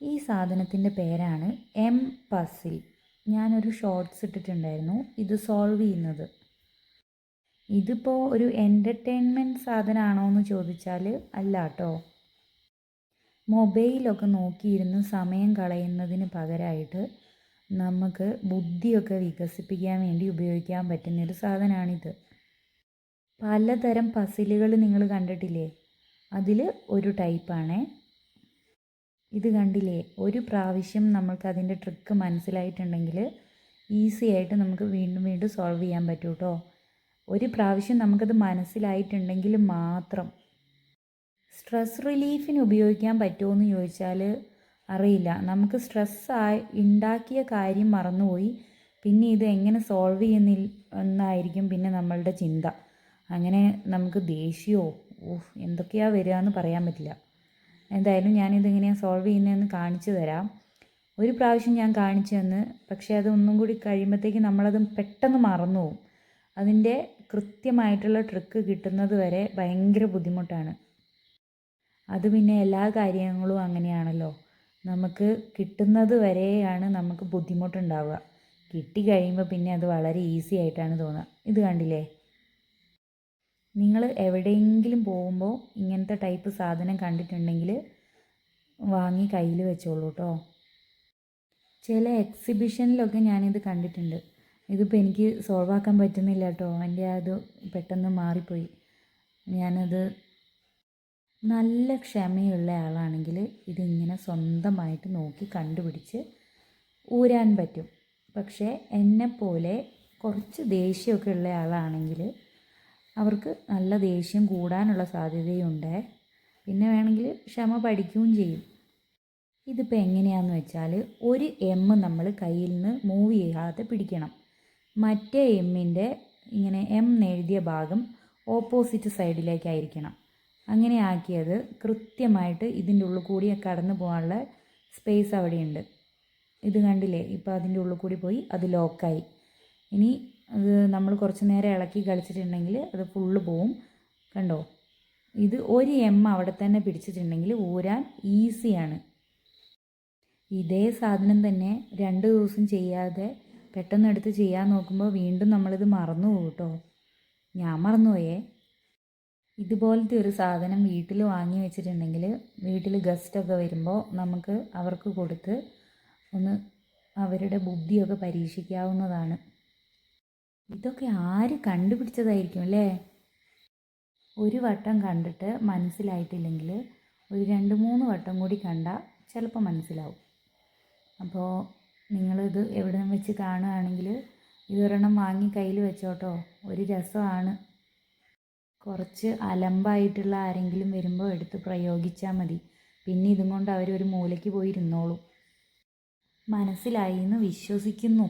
ഈ സാധനത്തിന്റെ പേരാണ് എം പസിൽ ഞാനൊരു ഷോർട്സ് ഇട്ടിട്ടുണ്ടായിരുന്നു. ഇത് സോൾവ് ചെയ്യുന്നത്. ഇതിപ്പോൾ ഒരു എന്റർടൈൻമെന്റ് സാധനമാണോ എന്ന് ചോദിച്ചാൽ അല്ല കേട്ടോ മൊബൈലൊക്കെ നോക്കിയിരുന്ന് സമയം കളയുന്നതിന് പകരമായിട്ട് നമുക്ക് ബുദ്ധിയൊക്കെ വികസിപ്പിക്കാൻ വേണ്ടി ഉപയോഗിക്കാൻ പറ്റുന്നൊരു സാധനമാണിത് പലതരം പസിലുകൾ നിങ്ങൾ കണ്ടിട്ടില്ലേ? അതിൽ ഒരു ടൈപ്പാണേ ഇത് കണ്ടില്ലേ? ഒരു പ്രാവശ്യം നമ്മൾക്ക് അതിന്റെ ട്രിക്ക് മനസ്സിലായിട്ടുണ്ടെങ്കിൽ ഈസി ആയിട്ട് നമുക്ക് വീണ്ടും വീണ്ടും സോൾവ് ചെയ്യാൻ പറ്റും കേട്ടോ ഒരു പ്രാവശ്യം നമുക്കത് മനസ്സിലായിട്ടുണ്ടെങ്കിൽ മാത്രം സ്ട്രെസ് റിലീഫിന് ഉപയോഗിക്കാൻ പറ്റുമോ എന്ന് ചോദിച്ചാൽ അറിയില്ല. നമുക്ക് സ്ട്രെസ് ആയി ഉണ്ടാക്കിയ കാര്യം മറന്നുപോയി. പിന്നെ ഇത് എങ്ങനെ സോൾവ് ചെയ്യുന്നില്ല എന്നായിരിക്കും പിന്നെ നമ്മളുടെ ചിന്ത. അങ്ങനെ നമുക്ക് ദേഷ്യമോ ഓഹ് എന്തൊക്കെയാണ് വരിക എന്ന് പറയാൻ പറ്റില്ല. എന്തായാലും ഞാനിതെങ്ങനെയാണ് സോൾവ് ചെയ്യുന്നതെന്ന് കാണിച്ചു തരാം. ഒരു പ്രാവശ്യം ഞാൻ കാണിച്ചു തന്ന് പക്ഷേ അത് ഒന്നും കൂടി കഴിയുമ്പോഴത്തേക്ക് നമ്മളത് പെട്ടെന്ന് മറന്നു പോകും അതിന്റെ കൃത്യമായിട്ടുള്ള ട്രിക്ക് കിട്ടുന്നത് വരെ ഭയങ്കര ബുദ്ധിമുട്ടാണ്. അത് പിന്നെ എല്ലാ കാര്യങ്ങളും അങ്ങനെയാണല്ലോ. നമുക്ക് കിട്ടുന്നത് വരെയാണ് നമുക്ക് ബുദ്ധിമുട്ടുണ്ടാവുക. കിട്ടി കഴിയുമ്പോൾ പിന്നെ അത് വളരെ ഈസി ആയിട്ടാണ് തോന്നുക. ഇത് കണ്ടില്ലേ? നിങ്ങൾ എവിടെയെങ്കിലും പോകുമ്പോൾ ഇങ്ങനത്തെ ടൈപ്പ് സാധനം കണ്ടിട്ടുണ്ടെങ്കിൽ വാങ്ങി കയ്യിൽ വെച്ചോളൂ കേട്ടോ ചില എക്സിബിഷനിലൊക്കെ ഞാനിത് കണ്ടിട്ടുണ്ട്. ഇതിപ്പോൾ എനിക്ക് സോൾവ് ആക്കാൻ പറ്റുന്നില്ല കേട്ടോ എന്റെ അത് പെട്ടെന്ന് മാറിപ്പോയി. ഞാനത് നല്ല ക്ഷമയുള്ള ആളാണെങ്കിൽ ഇതിങ്ങനെ സ്വന്തമായിട്ട് നോക്കി കണ്ടുപിടിച്ച് ഊരാൻ പറ്റും. പക്ഷേ എന്നെപ്പോലെ കുറച്ച് ദേഷ്യമൊക്കെ ഉള്ള ആളാണെങ്കിൽ അവർക്ക് നല്ല ദേഷ്യം കൂടാനുള്ള സാധ്യതയുണ്ട്. പിന്നെ വേണമെങ്കിൽ ക്ഷമ പഠിക്കുകയും ചെയ്യും. ഇതിപ്പോൾ എങ്ങനെയാണെന്ന് വെച്ചാൽ ഒരു എം നമ്മൾ കയ്യിൽ നിന്ന് മൂവ് ചെയ്യാതെ പിടിക്കണം. മറ്റേ എമ്മിന്റെ ഇങ്ങനെ എം എഴുതിയ ഭാഗം ഓപ്പോസിറ്റ് സൈഡിലേക്കായിരിക്കണം അങ്ങനെ ആക്കിയത് കൃത്യമായിട്ട് ഇതിന്റെ ഉള്ളിൽ കൂടി കടന്നു പോകാനുള്ള സ്പേസ് അവിടെയുണ്ട്. ഇത് കണ്ടില്ലേ? ഇപ്പോൾ അതിന്റെ ഉള്ളിൽ കൂടി പോയി അത് ലോക്കായി ഇനി അത് നമ്മൾ കുറച്ച് നേരം ഇളക്കി കളിച്ചിട്ടുണ്ടെങ്കിൽ അത് ഫുള്ള് പോവും. കണ്ടോ? ഇത് ഒരു എം അവിടെ തന്നെ പിടിച്ചിട്ടുണ്ടെങ്കിൽ ഊരാൻ ഈസിയാണ് ഇതേ സാധനം തന്നെ രണ്ട് ദിവസം ചെയ്യാതെ പെട്ടെന്ന് എടുത്ത് ചെയ്യാൻ നോക്കുമ്പോൾ വീണ്ടും നമ്മളിത് മറന്നു പോകും കേട്ടോ ഞാൻ മറന്നുപോയേ. ഇതുപോലത്തെ ഒരു സാധനം വീട്ടിൽ വാങ്ങി വെച്ചിട്ടുണ്ടെങ്കിൽ വീട്ടിൽ ഗസ്റ്റൊക്കെ വരുമ്പോൾ നമുക്ക് അവർക്ക് കൊടുത്ത് ഒന്ന് അവരുടെ ബുദ്ധിയൊക്കെ പരീക്ഷിക്കാവുന്നതാണ്. ഇതൊക്കെ ആര് കണ്ടുപിടിച്ചതായിരിക്കും അല്ലേ? ഒരു വട്ടം കണ്ടിട്ട് മനസ്സിലായിട്ടില്ലെങ്കിൽ ഒരു രണ്ട് മൂന്ന് വട്ടം കൂടി കണ്ടാൽ ചിലപ്പോൾ മനസ്സിലാവും. അപ്പോൾ നിങ്ങളിത് എവിടെ നിന്ന് വെച്ച് കാണുകയാണെങ്കിൽ ഇതൊരെണ്ണം വാങ്ങി കയ്യിൽ വെച്ചോട്ടോ. ഒരു രസമാണ്. കുറച്ച് അലമ്പായിട്ടുള്ള ആരെങ്കിലും വരുമ്പോൾ എടുത്ത് പ്രയോഗിച്ചാൽ മതി. പിന്നെ ഇതും കൊണ്ട് അവർ ഒരു മൂലയ്ക്ക് പോയി മനസ്സിലായി എന്ന് വിശ്വസിക്കുന്നു.